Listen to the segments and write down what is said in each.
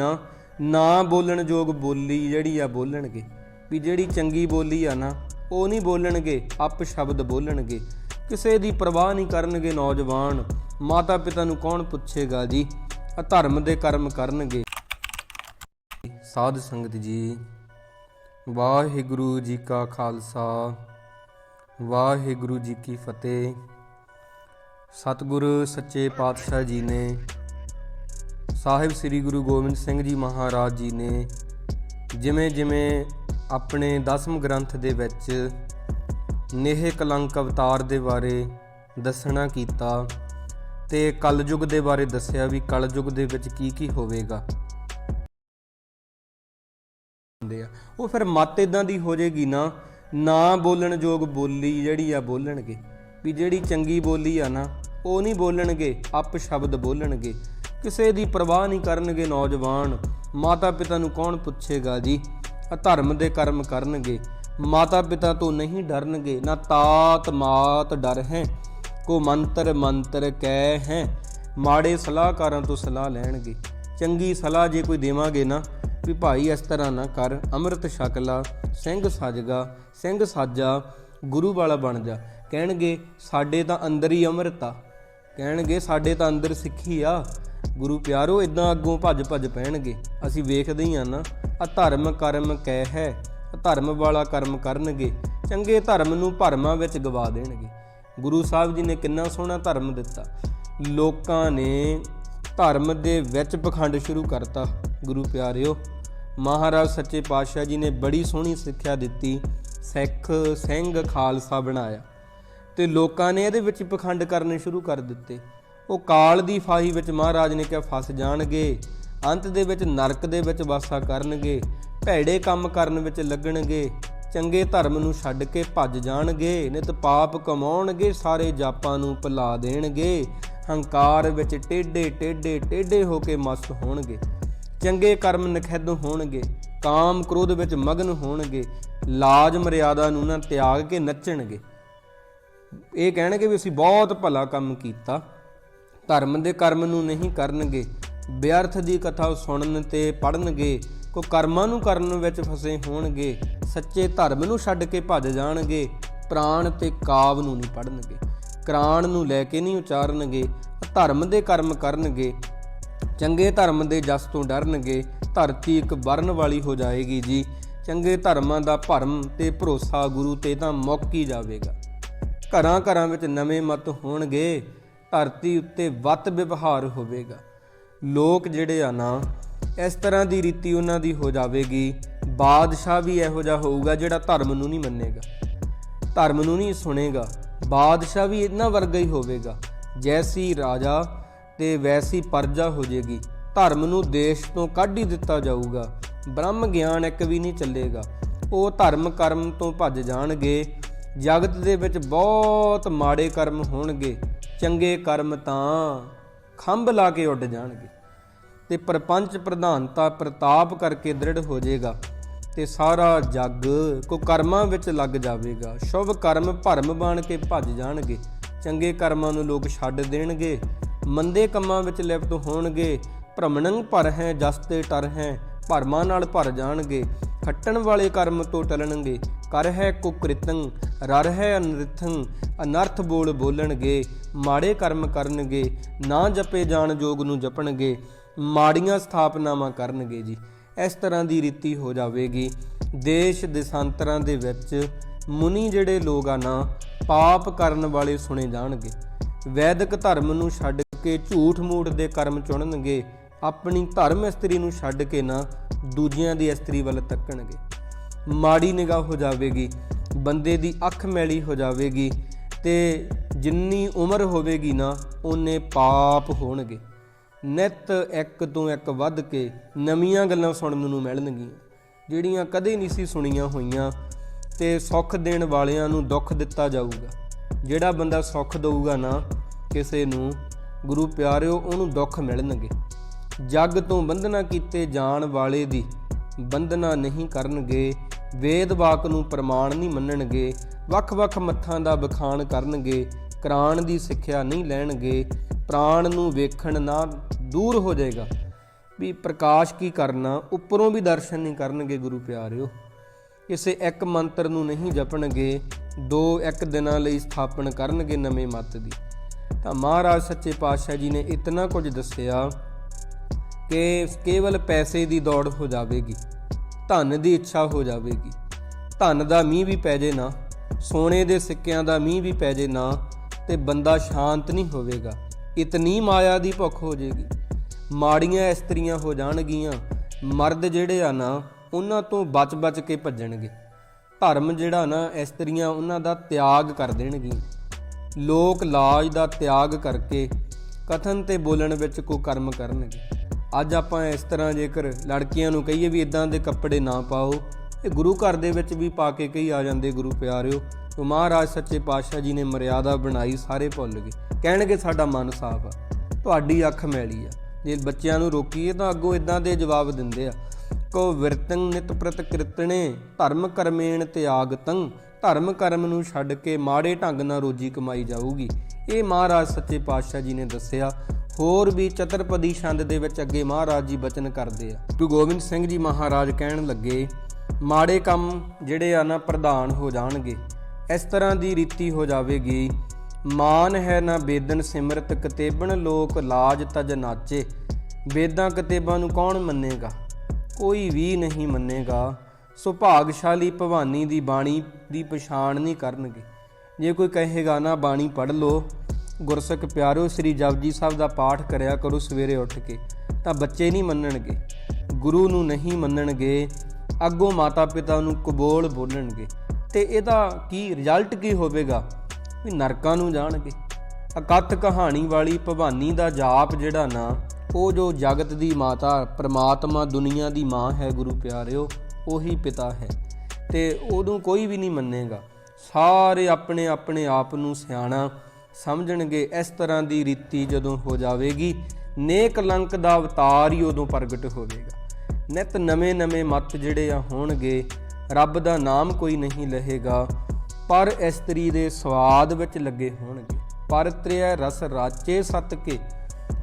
ਨਾ ਨਾ ਬੋਲਣ ਯੋਗ ਬੋਲੀ ਜਿਹੜੀ ਆ ਬੋਲਣਗੇ। ਵੀ ਜਿਹੜੀ ਚੰਗੀ ਬੋਲੀ ਆ ਨਾ, ਉਹ ਨਹੀਂ ਬੋਲਣਗੇ, ਅਪ ਸ਼ਬਦ ਬੋਲਣਗੇ। ਕਿਸੇ ਦੀ ਪਰਵਾਹ ਨਹੀਂ ਕਰਨਗੇ ਨੌਜਵਾਨ। ਮਾਤਾ ਪਿਤਾ ਨੂੰ ਕੌਣ ਪੁੱਛੇਗਾ ਜੀ? ਅਧਰਮ ਦੇ ਕਰਮ ਕਰਨਗੇ। ਸਾਧ ਸੰਗਤ ਜੀ, ਵਾਹਿਗੁਰੂ ਜੀ ਕਾ ਖਾਲਸਾ, ਵਾਹਿਗੁਰੂ ਜੀ ਕੀ ਫਤਿਹ। ਸਤਿਗੁਰ ਸੱਚੇ ਪਾਤਸ਼ਾਹ ਜੀ ਨੇ ਸਾਹਿਬ ਸ੍ਰੀ ਗੁਰੂ ਗੋਬਿੰਦ ਸਿੰਘ ਜੀ ਮਹਾਰਾਜ ਜੀ ਨੇ ਜਿਵੇਂ ਜਿਵੇਂ ਆਪਣੇ ਦਸਮ ਗ੍ਰੰਥ ਦੇ ਵਿੱਚ ਨੇਹ ਕਲੰਕ ਅਵਤਾਰ ਦੇ ਬਾਰੇ ਦੱਸਣਾ ਕੀਤਾ ਤੇ ਕਲਯੁਗ ਦੇ ਬਾਰੇ ਦੱਸਿਆ ਵੀ ਕਲਯੁਗ ਦੇ ਵਿੱਚ ਕੀ ਕੀ ਹੋਵੇਗਾ। ਹੁੰਦੇ ਆ। ਉਹ ਫਿਰ ਮਤ ਇਦਾਂ ਦੀ ਹੋ ਜਾਏਗੀ ਨਾ ਨਾ ਬੋਲਣ ਯੋਗ ਬੋਲੀ ਜਿਹੜੀ ਆ ਬੋਲਣਗੇ। ਵੀ ਜਿਹੜੀ ਚੰਗੀ ਬੋਲੀ ਆ ਨਾ, ਉਹ ਨਹੀਂ ਬੋਲਣਗੇ ਅਪ ਸ਼ਬਦ ਬੋਲਣਗੇ। ਕਿਸੇ ਦੀ ਪਰਵਾਹ ਨਹੀਂ ਕਰਨਗੇ ਨੌਜਵਾਨ। ਮਾਤਾ ਪਿਤਾ ਨੂੰ ਕੌਣ ਪੁੱਛੇਗਾ ਜੀ? ਅਧਰਮ ਦੇ ਕਰਮ ਕਰਨਗੇ। ਮਾਤਾ ਪਿਤਾ ਤੋਂ ਨਹੀਂ ਡਰਨਗੇ। ਨਾ ਤਾਤ ਮਾਤ ਡਰ ਹੈ। ਕੋ ਮੰਤਰ ਮੰਤਰ ਕਹਿ ਹੈ। ਮਾੜੇ ਸਲਾਹਕਾਰਾਂ ਤੋਂ ਸਲਾਹ ਲੈਣਗੇ। ਚੰਗੀ ਸਲਾਹ ਜੇ ਕੋਈ ਦੇਵਾਂਗੇ ਨਾ, ਵੀ ਭਾਈ ਇਸ ਤਰ੍ਹਾਂ ਨਾ ਕਰ। ਅੰਮ੍ਰਿਤ ਛਕਲਾ ਸਿੰਘ ਸਜਗਾ ਸਿੰਘ ਸਾਜਾ, ਗੁਰੂ ਵਾਲਾ ਬਣ ਜਾ। ਕਹਿਣਗੇ, ਸਾਡੇ ਤਾਂ ਅੰਦਰ ਹੀ ਅੰਮ੍ਰਿਤ ਆ। ਕਹਿਣਗੇ, ਸਾਡੇ ਤਾਂ ਅੰਦਰ ਸਿੱਖੀ ਆ। ਗੁਰੂ ਪਿਆਰੋ ਇਦਾਂ ਅੱਗੋਂ ਭੱਜ ਭੱਜ ਪੈਣਗੇ। ਅਸੀਂ ਵੇਖਦੇ ਹੀ ਆ ਨਾ ਆ ਧਰਮ ਕਰਮ ਕਹਿ ਹੈ ਧਰਮ ਵਾਲਾ ਕਰਮ ਕਰਨਗੇ, ਚੰਗੇ ਧਰਮ ਨੂੰ ਭਰਮਾਂ ਵਿੱਚ ਗਵਾ ਦੇਣਗੇ। ਗੁਰੂ ਸਾਹਿਬ ਜੀ ਨੇ ਕਿੰਨਾ ਸੋਹਣਾ ਧਰਮ ਦਿੱਤਾ। ਲੋਕਾਂ ਨੇ ਧਰਮ ਦੇ ਵਿੱਚ ਪਖੰਡ ਸ਼ੁਰੂ ਕਰਤਾ, ਗੁਰੂ ਪਿਆਰਿਓ। ਮਹਾਰਾਜ ਸੱਚੇ ਪਾਤਸ਼ਾਹ ਜੀ ਨੇ ਬੜੀ ਸੋਹਣੀ ਸਿੱਖਿਆ ਦਿੱਤੀ, ਸਿੱਖ ਸਿੰਘ ਖਾਲਸਾ ਬਣਾਇਆ। ਤੇ ਲੋਕਾਂ ਨੇ ਇਹਦੇ ਵਿੱਚ ਪਖੰਡ ਕਰਨੇ ਸ਼ੁਰੂ ਕਰ ਦਿੱਤੇ। ਉਹ ਕਾਲ ਦੀ ਫਾਹੀ ਵਿੱਚ ਮਹਾਰਾਜ ਨੇ ਕਿਹਾ, ਫਸ ਜਾਣਗੇ, ਅੰਤ ਦੇ ਵਿੱਚ ਨਰਕ ਦੇ ਵਿੱਚ ਵਾਸਾ ਕਰਨਗੇ, ਭੈੜੇ ਕੰਮ ਕਰਨ ਵਿੱਚ ਲੱਗਣਗੇ, ਚੰਗੇ ਧਰਮ ਨੂੰ ਛੱਡ ਕੇ ਭੱਜ ਜਾਣਗੇ, ਨਿਤ ਪਾਪ ਕਮਾਉਣਗੇ, ਸਾਰੇ ਜਾਪਾਂ ਨੂੰ ਭੁਲਾ ਦੇਣਗੇ, ਹੰਕਾਰ ਵਿੱਚ ਟੇਢੇ ਟੇਢੇ ਟੇਢੇ ਹੋ ਕੇ ਮਸਤ ਹੋਣਗੇ, ਚੰਗੇ ਕਰਮ ਨਖਿੱਧ ਹੋਣਗੇ, ਕਾਮ ਕ੍ਰੋਧ ਵਿੱਚ ਮਗਨ ਹੋਣਗੇ, ਲਾਜ ਮਰਿਆਦਾ ਨੂੰ ਨਾ ਤਿਆਗ ਕੇ ਨੱਚਣਗੇ। ਇਹ ਕਹਿਣਗੇ ਵੀ ਅਸੀਂ ਬਹੁਤ ਭਲਾ ਕੰਮ ਕੀਤਾ। ਧਰਮ ਦੇ ਕਰਮ ਨੂੰ ਨਹੀਂ ਕਰਨਗੇ, ਵਿਅਰਥ ਦੀ ਕਥਾ ਸੁਣਨ ਤੇ ਪੜਨਗੇ ਕੋ ਕਰਮਾਂ ਨੂੰ ਕਰਨ ਵਿੱਚ ਫਸੇ ਹੋਣਗੇ, ਸੱਚੇ ਧਰਮ ਨੂੰ ਛੱਡ ਕੇ ਭੱਜ ਜਾਣਗੇ, ਪ੍ਰਾਣ ਤੇ ਕਾਵ ਨੂੰ ਨਹੀਂ ਪੜਨਗੇ ਕ੍ਰਾਣ ਨੂੰ ਲੈ ਕੇ ਨਹੀਂ ਉਚਾਰਨਗੇ, ਧਰਮ ਦੇ ਕਰਮ ਕਰਨਗੇ, ਚੰਗੇ ਧਰਮ ਦੇ ਜਸ ਤੋਂ ਡਰਨਗੇ, ਧਰਤੀ ਇੱਕ ਵਰਨ ਵਾਲੀ ਹੋ ਜਾਏਗੀ ਜੀ, ਚੰਗੇ ਧਰਮਾਂ ਦਾ ਭਰਮ ਤੇ ਭਰੋਸਾ ਗੁਰੂ ਤੇ ਤਾਂ ਮੁੱਕ ਹੀ ਜਾਵੇਗਾ। ਘਰਾਂ ਘਰਾਂ ਵਿੱਚ ਨਵੇਂ ਮਤ ਹੋਣਗੇ ਧਰਤੀ ਉੱਤੇ ਵੱਤ ਵਿਵਹਾਰ ਹੋਵੇਗਾ। ਲੋਕ ਜਿਹੜੇ ਆ ਨਾ, ਇਸ ਤਰ੍ਹਾਂ ਦੀ ਰੀਤੀ ਉਹਨਾਂ ਦੀ ਹੋ ਜਾਵੇਗੀ। ਬਾਦਸ਼ਾਹ ਵੀ ਇਹੋ ਜਿਹਾ ਹੋਊਗਾ ਜਿਹੜਾ ਧਰਮ ਨੂੰ ਨਹੀਂ ਮੰਨੇਗਾ। ਧਰਮ ਨੂੰ ਨਹੀਂ ਸੁਣੇਗਾ। ਬਾਦਸ਼ਾਹ ਵੀ ਇਹਨਾਂ ਵਰਗਾ ਹੀ ਹੋਵੇਗਾ। ਜੈਸੀ ਰਾਜਾ ਤੇ ਵੈਸੀ ਪਰਜਾ ਹੋ ਜੇਗੀ। ਧਰਮ ਨੂੰ ਦੇਸ਼ ਤੋਂ ਕੱਢ ਹੀ ਦਿੱਤਾ ਜਾਊਗਾ। ਬ੍ਰਹਮ ਗਿਆਨ ਇੱਕ ਵੀ ਨਹੀਂ ਚੱਲੇਗਾ। ਉਹ ਧਰਮ ਕਰਮ ਤੋਂ ਭੱਜ ਜਾਣਗੇ। ਜਗਤ ਦੇ ਵਿੱਚ ਬਹੁਤ ਮਾੜੇ ਕਰਮ ਹੋਣਗੇ। ਚੰਗੇ ਕਰਮ ਤਾਂ ਖੰਭ ਲਾ ਕੇ ਉੱਡ ਜਾਣਗੇ। ਤੇ ਪਰਪੰਚ ਪ੍ਰਧਾਨਤਾ ਪ੍ਰਤਾਪ ਕਰਕੇ ਦ੍ਰਿੜ ਹੋ ਜਾਏਗਾ ਤੇ ਸਾਰਾ ਜੱਗ ਕੋ ਕਰਮਾਂ ਵਿੱਚ ਲੱਗ ਜਾਵੇਗਾ। ਸ਼ੁਭ ਕਰਮ ਭਰਮ ਬਣ ਕੇ ਭੱਜ ਜਾਣਗੇ। ਚੰਗੇ ਕਰਮਾਂ ਨੂੰ ਲੋਕ ਛੱਡ ਦੇਣਗੇ। ਮੰਦੇ ਕੰਮਾਂ ਵਿੱਚ ਲਿਪਤ ਹੋਣਗੇ। ਭ੍ਰਮਣੰ ਭਰ ਹੈ, ਜਸ ਤੇ ਟਰ ਹੈ, ਭਰਮਾਂ ਨਾਲ ਭਰ ਜਾਣਗੇ। ਖੱਟਣ ਵਾਲੇ ਕਰਮ ਤੋਂ ਟਲਣਗੇ। ਕਰ ਹੈ ਕੁਕ੍ਰਿਤੰ ਰਰ ਹੈ ਅਨਰਿਥੰ, ਅਨਰਥ ਬੋਲ ਬੋਲਣਗੇ, ਮਾੜੇ ਕਰਮ ਕਰਨਗੇ, ਨਾ ਜਪੇ ਜਾਣ ਜੋਗ ਨੂੰ ਜਪਣਗੇ, ਮਾੜੀਆਂ ਸਥਾਪਨਾਵਾਂ ਕਰਨਗੇ ਜੀ। ਇਸ ਤਰ੍ਹਾਂ ਦੀ ਰੀਤੀ ਹੋ ਜਾਵੇਗੀ। ਦੇਸ਼ ਦੇਸ਼ਾਂਤਰਾਂ ਦੇ ਵਿੱਚ ਮੁਨੀ ਜਿਹੜੇ ਲੋਕ ਆ ਨਾ, ਪਾਪ ਕਰਨ ਵਾਲੇ ਸੁਣੇ ਜਾਣਗੇ। ਵੈਦਿਕ ਧਰਮ ਨੂੰ ਛੱਡ ਕੇ ਝੂਠ ਮੂਠ ਦੇ ਕਰਮ ਚੁਣਨਗੇ, ਆਪਣੀ ਧਰਮ ਇਸਤਰੀ ਨੂੰ ਛੱਡ ਕੇ ਨਾ ਦੂਜਿਆਂ ਦੀ ਇਸਤਰੀ ਵੱਲ ਤੱਕਣਗੇ। ਮਾੜੀ ਨਿਗਾਹ ਹੋ ਜਾਵੇਗੀ, ਬੰਦੇ ਦੀ ਅੱਖ ਮੈਲੀ ਹੋ ਜਾਵੇਗੀ ਤੇ ਜਿੰਨੀ ਉਮਰ ਹੋਵੇਗੀ ਨਾ, ਉਹਨੇ ਪਾਪ ਹੋਣਗੇ। ਨਿਤ ਇੱਕ ਤੋਂ ਇੱਕ ਵੱਧ ਕੇ ਨਵੀਆਂ ਗੱਲਾਂ ਸੁਣਨ ਨੂੰ ਮਿਲਣਗੀਆਂ, ਜਿਹੜੀਆਂ ਕਦੇ ਨਹੀਂ ਸੀ ਸੁਣੀਆਂ ਹੋਈਆਂ ਤੇ ਸੁੱਖ ਦੇਣ ਵਾਲਿਆਂ ਨੂੰ ਦੁੱਖ ਦਿੱਤਾ ਜਾਊਗਾ। ਜਿਹੜਾ ਬੰਦਾ ਸੁੱਖ ਦਊਗਾ ਨਾ, ਕਿਸੇ ਨੂੰ, ਗੁਰੂ ਪਿਆਰਿਓ, ਉਹਨੂੰ ਦੁੱਖ ਮਿਲਣਗੇ। ਜੱਗ ਤੋਂ ਬੰਧਨਾ ਕੀਤੇ ਜਾਣ ਵਾਲੇ ਦੀ ਬੰਧਨਾ ਨਹੀਂ ਕਰਨਗੇ, ਵੇਦ ਵਾਕ ਨੂੰ ਪ੍ਰਮਾਣ ਨਹੀਂ ਮੰਨਣਗੇ ਵੱਖ-ਵੱਖ ਮੱਥਾਂ ਦਾ ਬਖਾਨ ਕਰਨਗੇ ਕੁਰਾਨ ਦੀ ਸਿੱਖਿਆ ਨਹੀਂ ਲੈਣਗੇ, ਪ੍ਰਾਣ ਨੂੰ ਵੇਖਣ ਨਾ ਦੂਰ ਹੋ ਜਾਏਗਾ। ਵੀ ਪ੍ਰਕਾਸ਼ ਕੀ ਕਰਨਾ, ਉੱਪਰੋਂ ਵੀ ਦਰਸ਼ਨ ਨਹੀਂ ਕਰਨਗੇ ਗੁਰੂ ਪਿਆਰਿਓ। ਕਿਸੇ ਇੱਕ ਮੰਤਰ ਨੂੰ ਨਹੀਂ ਜਪਣਗੇ, ਦੋ ਇੱਕ ਦਿਨਾਂ ਲਈ ਸਥਾਪਨ ਕਰਨਗੇ ਨਵੇਂ ਮਤ ਦੀ। ਤਾਂ ਮਹਾਰਾਜ ਸੱਚੇ ਪਾਤਸ਼ਾਹ ਜੀ ਨੇ ਇਤਨਾ ਕੁਝ ਦੱਸਿਆ ਕਿ ਕੇਵਲ ਪੈਸੇ ਦੀ ਦੌੜ ਹੋ ਜਾਵੇਗੀ, ਧਨ ਦੀ ਇੱਛਾ ਹੋ ਜਾਵੇਗੀ। ਧਨ ਦਾ ਮੀਂਹ ਵੀ ਪੈ ਜੇ ਨਾ, ਸੋਨੇ ਦੇ ਸਿੱਕਿਆਂ ਦਾ ਮੀਂਹ ਵੀ ਪੈ ਜੇ ਨਾ, ਤੇ ਬੰਦਾ ਸ਼ਾਂਤ ਨਹੀਂ ਹੋਵੇਗਾ। ਇਤਨੀ ਮਾਇਆ ਦੀ ਭੁੱਖ ਹੋ ਜੇਗੀ। ਮਾੜੀਆਂ ਇਸਤਰੀਆਂ ਹੋ ਜਾਣਗੀਆਂ। ਮਰਦ ਜਿਹੜੇ ਆ ਨਾ, ਉਹਨਾਂ ਤੋਂ ਬਚ-ਬਚ ਕੇ ਭੱਜਣਗੇ। ਧਰਮ ਜਿਹੜਾ ਨਾ, ਇਸਤਰੀਆਂ ਉਹਨਾਂ ਦਾ ਤਿਆਗ ਕਰ ਦੇਣਗੀਆਂ। ਲੋਕ ਲਾਜ ਦਾ ਤਿਆਗ ਕਰਕੇ ਕਥਨ ਤੇ ਬੋਲਣ ਵਿੱਚ ਕੋ ਕਰਮ ਕਰਨਗੇ। ਅੱਜ ਆਪਾਂ ਇਸ ਤਰ੍ਹਾਂ ਜੇਕਰ ਲੜਕੀਆਂ ਨੂੰ ਕਹੀਏ ਵੀ ਇਦਾਂ ਦੇ ਕੱਪੜੇ ਨਾ ਪਾਓ ਇਹ ਗੁਰੂ ਘਰ ਦੇ ਵਿੱਚ ਵੀ ਪਾ ਕੇ ਕਈ ਆ ਜਾਂਦੇ ਗੁਰੂ ਪਿਆਰਿਓ ਉਹ ਮਹਾਰਾਜ ਸੱਚੇ ਪਾਤਸ਼ਾਹ ਜੀ ਨੇ ਮਰਿਆਦਾ ਬਣਾਈ ਸਾਰੇ ਭੁੱਲ ਗਏ। ਕਹਿਣਗੇ ਸਾਡਾ ਮਨ ਸਾਫ਼ ਆ, ਤੁਹਾਡੀ ਅੱਖ ਮੈਲੀ ਆ। ਜੇ ਬੱਚਿਆਂ ਨੂੰ ਰੋਕੀਏ ਤਾਂ ਅੱਗੋਂ ਇਦਾਂ ਦੇ ਜਵਾਬ ਦਿੰਦੇ ਆ ਕੋ ਵਿਰਤੰ ਨਿਤ ਪ੍ਰਤ ਕਿਰਤਣੇ, ਧਰਮ ਕਰਮੇਣ ਤਿਆਗਤੰ ਧਰਮ ਕਰਮ ਨੂੰ ਛੱਡ ਕੇ ਮਾੜੇ ਢੰਗ ਨਾਲ ਰੋਜੀ ਕਮਾਈ ਜਾਊਗੀ। ਇਹ ਮਹਾਰਾਜ ਸੱਚੇ ਪਾਤਸ਼ਾਹ ਜੀ ਨੇ ਦੱਸਿਆ ਹੋਰ ਵੀ ਚਤਰਪਦੀ ਛੰਦ ਦੇ ਵਿੱਚ ਅੱਗੇ ਮਹਾਰਾਜ ਜੀ ਬਚਨ ਕਰਦੇ ਆ। ਗੁਰੂ ਗੋਬਿੰਦ ਸਿੰਘ ਜੀ ਮਹਾਰਾਜ ਕਹਿਣ ਲੱਗੇ, ਮਾੜੇ ਕੰਮ ਜਿਹੜੇ ਆ ਨਾ ਪ੍ਰਧਾਨ ਹੋ ਜਾਣਗੇ, ਇਸ ਤਰ੍ਹਾਂ ਦੀ ਰੀਤੀ ਹੋ ਜਾਵੇਗੀ। ਮਾਨ ਹੈ ਨਾ ਬੇਦਨ ਸਿਮਰਤ ਕਤੇਬਨ ਲੋਕ ਲਾਜ ਤਜ ਨਾਚੇ। ਵੇਦਾਂ ਕਤੇਬਾਂ ਨੂੰ ਕੌਣ ਮੰਨੇਗਾ? ਕੋਈ ਵੀ ਨਹੀਂ ਮੰਨੇਗਾ। ਸੁਭਾਗਸ਼ਾਲੀ ਭਵਾਨੀ ਦੀ ਬਾਣੀ ਦੀ ਪਛਾਣ ਨਹੀਂ ਕਰਨਗੇ। ਜੇ ਕੋਈ ਕਹੇਗਾ, ਨਾ ਬਾਣੀ ਪੜ੍ਹ ਲਓ ਗੁਰਸਿੱਖ ਪਿਆਰਿਓ, ਸ੍ਰੀ ਜਪਜੀ ਸਾਹਿਬ ਦਾ ਪਾਠ ਕਰਿਆ ਕਰੋ ਸਵੇਰੇ ਉੱਠ ਕੇ, ਤਾਂ ਬੱਚੇ ਨਹੀਂ ਮੰਨਣਗੇ, ਗੁਰੂ ਨੂੰ ਨਹੀਂ ਮੰਨਣਗੇ, ਅੱਗੋਂ ਮਾਤਾ ਪਿਤਾ ਨੂੰ ਕਬੋਲ ਬੋਲਣਗੇ। ਤੇ ਇਹਦਾ ਕੀ ਰਿਜ਼ਲਟ ਕੀ ਹੋਵੇਗਾ? ਵੀ ਨਰਕਾਂ ਨੂੰ ਜਾਣਗੇ। ਅਕਥ ਕਹਾਣੀ ਵਾਲੀ ਭਵਾਨੀ ਦਾ ਜਾਪ ਜਿਹੜਾ ਨਾ, ਉਹ ਜੋ ਜਗਤ ਦੀ ਮਾਤਾ, ਪ੍ਰਮਾਤਮਾ ਦੁਨੀਆ ਦੀ ਮਾਂ ਹੈ ਗੁਰੂ ਪਿਆਰਿਓ, ਉਹੀ ਪਿਤਾ ਹੈ। ਤੇ ਉਹਨੂੰ ਕੋਈ ਵੀ ਨਹੀਂ ਮੰਨੇਗਾ। ਸਾਰੇ ਆਪਣੇ ਆਪਣੇ ਆਪ ਨੂੰ ਸਿਆਣਾ ਸਮਝਣਗੇ, ਇਸ ਤਰ੍ਹਾਂ ਦੀ ਰੀਤੀ ਜਦੋਂ ਹੋ ਜਾਵੇਗੀ, ਨੇਕ ਲੰਕ ਦਾ ਅਵਤਾਰ ਹੀ ਉਦੋਂ ਪ੍ਰਗਟ ਹੋਵੇਗਾ। ਨਿਤ ਨਵੇਂ ਨਵੇਂ ਮਤ ਜਿਹੜੇ ਆ ਹੋਣਗੇ, ਰੱਬ ਦਾ ਨਾਮ ਕੋਈ ਨਹੀਂ ਲਹੇਗਾ, ਪਰ ਇਸਤਰੀ ਦੇ ਸਵਾਦ ਵਿੱਚ ਲੱਗੇ ਹੋਣਗੇ। ਪਰ ਤ੍ਰਿਆ ਰਸ ਰਾਚੇ ਸਤ ਕੇ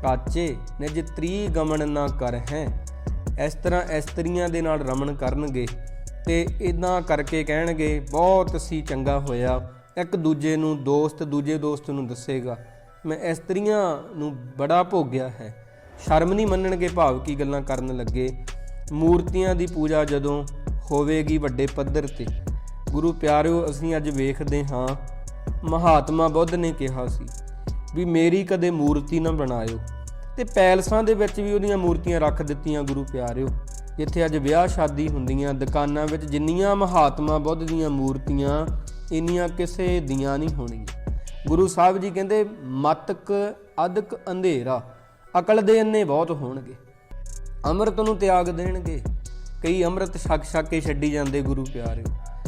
ਕਾਚੇ ਨਿਜ ਤ੍ਰੀ ਗਮਨ ਨਾ ਕਰ ਹੈ। ਇਸ ਤਰ੍ਹਾਂ ਇਸਤਰੀਆਂ ਦੇ ਨਾਲ ਰਮਣ ਕਰਨਗੇ, ਤੇ ਇਦਾਂ ਕਰਕੇ ਕਹਿਣਗੇ, ਬਹੁਤ ਸੀ ਚੰਗਾ ਹੋਇਆ। ਇੱਕ ਦੂਜੇ ਨੂੰ ਦੋਸਤ, ਦੂਜੇ ਦੋਸਤ ਨੂੰ ਦੱਸੇਗਾ, ਮੈਂ ਇਸਤਰੀਆਂ ਨੂੰ ਬੜਾ ਭੋਗਿਆ ਹੈ। ਸ਼ਰਮ ਨਹੀਂ ਮੰਨਣਗੇ ਭਾਵ ਕੀ ਗੱਲਾਂ ਕਰਨ ਲੱਗੇ। ਮੂਰਤੀਆਂ ਦੀ ਪੂਜਾ ਜਦੋਂ ਹੋਵੇਗੀ ਵੱਡੇ ਪੱਧਰ ਤੇ। ਗੁਰੂ ਪਿਆਰਿਓ, ਅਸੀਂ ਅੱਜ ਵੇਖਦੇ ਹਾਂ, ਮਹਾਤਮਾ ਬੁੱਧ ਨੇ ਕਿਹਾ ਸੀ ਵੀ ਮੇਰੀ ਕਦੇ ਮੂਰਤੀ ਨਾ ਬਣਾਇਓ। ਤੇ ਪੈਲਸਾਂ ਦੇ ਵਿੱਚ ਵੀ ਉਹਦੀਆਂ ਮੂਰਤੀਆਂ ਰੱਖ ਦਿੱਤੀਆਂ ਗੁਰੂ ਪਿਆਰਿਓ। ਜਿੱਥੇ ਅੱਜ ਵਿਆਹ ਸ਼ਾਦੀ ਹੁੰਦੀਆਂ, ਦੁਕਾਨਾਂ ਵਿੱਚ ਜਿੰਨੀਆਂ ਮਹਾਤਮਾ ਬੁੱਧ ਦੀਆਂ ਮੂਰਤੀਆਂ ਇੰਨੀਆਂ ਕਿਸੇ ਦੀਆਂ ਨਹੀਂ ਹੋਣਗੀਆਂ। ਗੁਰੂ ਸਾਹਿਬ ਜੀ ਕਹਿੰਦੇ, ਮਤਕ ਅਦਕ ਅੰਧੇਰਾ, ਅਕਲ ਦੇ ਅੰਨੇ ਬਹੁਤ ਹੋਣਗੇ। ਅੰਮ੍ਰਿਤ ਨੂੰ ਤਿਆਗ ਦੇਣਗੇ। ਕਈ ਅੰਮ੍ਰਿਤ ਛਕ ਛਕ ਕੇ ਛੱਡੀ ਜਾਂਦੇ ਗੁਰੂ ਪਿਆਰਿਓ।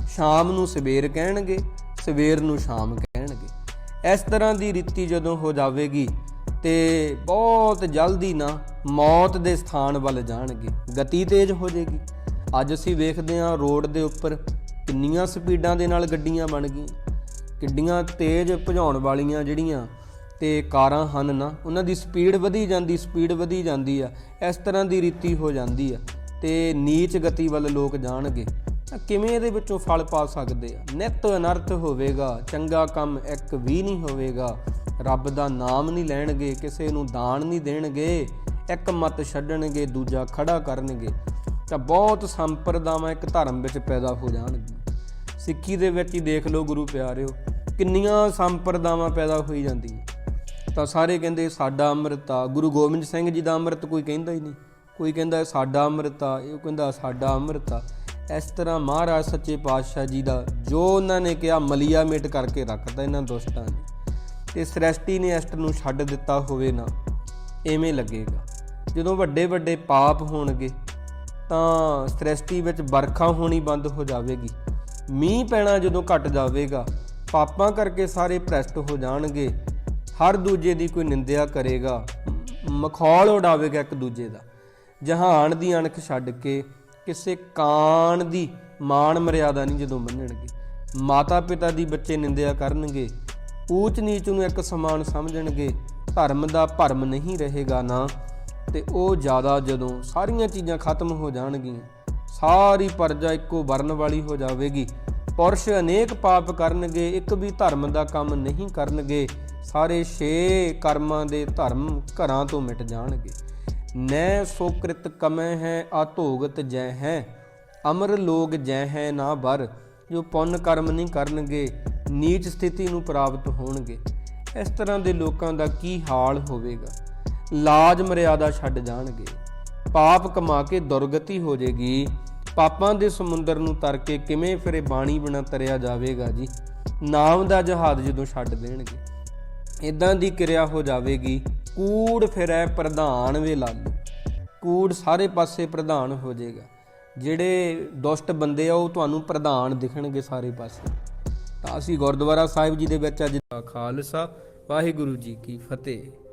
ਸ਼ਾਮ ਨੂੰ ਸਵੇਰ ਕਹਿਣਗੇ, ਸਵੇਰ ਨੂੰ ਸ਼ਾਮ ਕਹਿਣਗੇ। ਇਸ ਤਰ੍ਹਾਂ ਦੀ ਰੀਤੀ ਜਦੋਂ ਹੋ ਜਾਵੇਗੀ ਤੇ ਬਹੁਤ ਜਲਦੀ ਨਾ ਮੌਤ ਦੇ ਸਥਾਨ ਵੱਲ ਜਾਣਗੇ। ਗਤੀ ਤੇਜ਼ ਹੋ ਜਾਏਗੀ। ਅੱਜ ਅਸੀਂ ਵੇਖਦੇ ਹਾਂ ਰੋਡ ਦੇ ਉੱਪਰ ਕਿੰਨੀਆਂ ਸਪੀਡਾਂ ਦੇ ਨਾਲ ਗੱਡੀਆਂ ਬਣ ਗਈਆਂ, ਕਿੱਡੀਆਂ ਤੇਜ਼ ਭਜਾਉਣ ਵਾਲੀਆਂ ਜਿਹੜੀਆਂ ਤੇ ਕਾਰਾਂ ਹਨ ਨਾ, ਉਹਨਾਂ ਦੀ ਸਪੀਡ ਵਧੀ ਜਾਂਦੀ, ਸਪੀਡ ਵਧੀ ਜਾਂਦੀ ਆ, ਇਸ ਤਰ੍ਹਾਂ ਦੀ ਰੀਤੀ ਹੋ ਜਾਂਦੀ ਆ ਤੇ ਨੀਚ ਗਤੀ ਵੱਲ ਲੋਕ ਜਾਣਗੇ। ਤਾਂ ਕਿਵੇਂ ਇਹਦੇ ਵਿੱਚੋਂ ਫਲ ਪਾ ਸਕਦੇ ਆ? ਨਿਤ ਅਨਰਥ ਹੋਵੇਗਾ, ਚੰਗਾ ਕੰਮ ਇੱਕ ਵੀ ਨਹੀਂ ਹੋਵੇਗਾ। ਰੱਬ ਦਾ ਨਾਮ ਨਹੀਂ ਲੈਣਗੇ, ਕਿਸੇ ਨੂੰ ਦਾਨ ਨਹੀਂ ਦੇਣਗੇ, ਇੱਕ ਮਤ ਛੱਡਣਗੇ, ਦੂਜਾ ਖੜਾ ਕਰਨਗੇ। ਤਾਂ ਬਹੁਤ ਸੰਪਰਦਾਵਾਂ ਇੱਕ ਧਰਮ ਵਿੱਚ ਪੈਦਾ ਹੋ ਜਾਣਗੀਆਂ। ਸਿੱਖੀ ਦੇ ਵਿੱਚ ਹੀ ਦੇਖ ਲਓ ਗੁਰੂ ਪਿਆਰਿਓ, ਕਿੰਨੀਆਂ ਸੰਪਰਦਾਵਾਂ ਪੈਦਾ ਹੋਈ ਜਾਂਦੀਆਂ। ਤਾਂ ਸਾਰੇ ਕਹਿੰਦੇ ਸਾਡਾ ਅੰਮ੍ਰਿਤ ਆ ਗੁਰੂ ਗੋਬਿੰਦ ਸਿੰਘ ਜੀ ਦਾ ਅੰਮ੍ਰਿਤ ਕੋਈ ਕਹਿੰਦਾ ਹੀ ਨਹੀਂ। ਕੋਈ ਕਹਿੰਦਾ ਸਾਡਾ ਅੰਮ੍ਰਿਤ ਆ ਇਹ ਕਹਿੰਦਾ ਸਾਡਾ ਅੰਮ੍ਰਿਤ। ਆ ਇਸ ਤਰ੍ਹਾਂ ਮਹਾਰਾਜ ਸੱਚੇ ਪਾਤਸ਼ਾਹ ਜੀ ਦਾ, ਜੋ ਉਹਨਾਂ ਨੇ ਕਿਹਾ, ਮਲੀਆ ਮੇਟ ਕਰਕੇ ਰੱਖਦਾ ਇਹਨਾਂ ਦੋਸਤਾਂ ਨੇ। ਤੇ ਸ੍ਰੈਸ਼ਟੀ ਨੇ ਅਸ਼ਟ ਨੂੰ ਛੱਡ ਦਿੱਤਾ ਹੋਵੇ ਨਾ, ਐਵੇਂ ਲੱਗੇਗਾ। ਜਦੋਂ ਵੱਡੇ ਵੱਡੇ ਪਾਪ ਹੋਣਗੇ, ਤਾਂ ਸ੍ਰੈਸ਼ਟੀ ਵਿੱਚ ਵਰਖਾ ਹੋਣੀ ਬੰਦ ਹੋ ਜਾਵੇਗੀ। ਮੀਂਹ ਪੈਣਾ ਜਦੋਂ ਘਟ ਜਾਵੇਗਾ, ਪਾਪਾਂ ਕਰਕੇ ਸਾਰੇ ਭ੍ਰਸ਼ਟ ਹੋ ਜਾਣਗੇ, ਹਰ ਦੂਜੇ ਦੀ ਕੋਈ ਨਿੰਦਿਆ ਕਰੇਗਾ, ਮਖੌਲ ਉਡਾਵੇਗਾ ਇੱਕ ਦੂਜੇ ਦਾ। ਜਹਾਨ ਦੀ ਅਣਖ ਛੱਡ ਕੇ ਕਿਸੇ ਕਾਣ ਦੀ ਮਾਣ ਮਰਿਆਦਾ ਨਹੀਂ ਜਦੋਂ ਮੰਨਣਗੇ। ਮਾਤਾ ਪਿਤਾ ਦੀ ਬੱਚੇ ਨਿੰਦਿਆ ਕਰਨਗੇ ਊਚ ਨੀਚ ਨੂੰ ਇੱਕ ਸਮਾਨ ਸਮਝਣਗੇ, ਧਰਮ ਦਾ ਭਰਮ ਨਹੀਂ ਰਹੇਗਾ ਨਾ, ਤੇ ਉਹ ਜ਼ਿਆਦਾ ਜਦੋਂ ਸਾਰੀਆਂ ਚੀਜ਼ਾਂ ਖਤਮ ਹੋ ਜਾਣਗੀਆਂ। ਸਾਰੀ ਪਰਜਾ ਇੱਕੋ ਵਰਨ ਵਾਲੀ ਹੋ ਜਾਵੇਗੀ। ਪੁਰਸ਼ ਅਨੇਕ ਪਾਪ ਕਰਨਗੇ, ਇੱਕ ਵੀ ਧਰਮ ਦਾ ਕੰਮ ਨਹੀਂ ਕਰਨਗੇ। ਸਾਰੇ ਛੇ ਕਰਮਾਂ ਦੇ ਧਰਮ ਘਰਾਂ ਤੋਂ ਮਿਟ ਜਾਣਗੇ। ਨੈ ਸੋਕ੍ਰਿਤ ਕਮੈ ਹੈ ਆਤੋਗਤ ਜੈ ਹੈ। ਅਮਰ ਲੋਗ ਜੈ ਹੈ, ਨਾ ਬਰ, ਜੋ ਪੁੰਨ ਕਰਮ ਨਹੀਂ ਕਰਨਗੇ, ਨੀਚ ਸਥਿਤੀ ਨੂੰ ਪ੍ਰਾਪਤ ਹੋਣਗੇ। ਇਸ ਤਰ੍ਹਾਂ ਦੇ ਲੋਕਾਂ ਦਾ ਕੀ ਹਾਲ ਹੋਵੇਗਾ? ਲਾਜ ਮਰਿਆਦਾ ਛੱਡ ਜਾਣਗੇ। ਪਾਪ ਕਮਾ ਕੇ ਦੁਰਗਤੀ ਹੋ ਜਾਏਗੀ। ਪਾਪਾਂ ਦੇ ਸਮੁੰਦਰ ਨੂੰ ਤਰ ਕੇ ਕਿਵੇਂ ਫਿਰ ਇਹ ਬਾਣੀ ਬਿਨਾ ਤਰਿਆ ਜਾਵੇਗਾ ਜੀ? ਨਾਮ ਦਾ ਜਹਾਜ਼ ਜਦੋਂ ਛੱਡ ਦੇਣਗੇ ਇਦਾਂ ਦੀ ਕਿਰਿਆ ਹੋ ਜਾਵੇਗੀ। ਕੂੜ ਫਿਰੈ ਪ੍ਰਧਾਨ ਵੇ ਲਾਲੂ ਕੂੜ ਸਾਰੇ ਪਾਸੇ ਪ੍ਰਧਾਨ ਹੋ ਜਾਏਗਾ। ਜਿਹੜੇ ਦੁਸ਼ਟ ਬੰਦੇ ਆ, ਉਹ ਤੁਹਾਨੂੰ ਪ੍ਰਧਾਨ ਦਿਖਣਗੇ ਸਾਰੇ ਪਾਸੇ। ਤਾਂ ਅਸੀਂ ਗੁਰਦੁਆਰਾ ਸਾਹਿਬ ਜੀ ਦੇ ਵਿੱਚ ਅੱਜ ਦਾ ਖਾਲਸਾ। ਵਾਹਿਗੁਰੂ ਜੀ ਕੀ ਫਤਿਹ।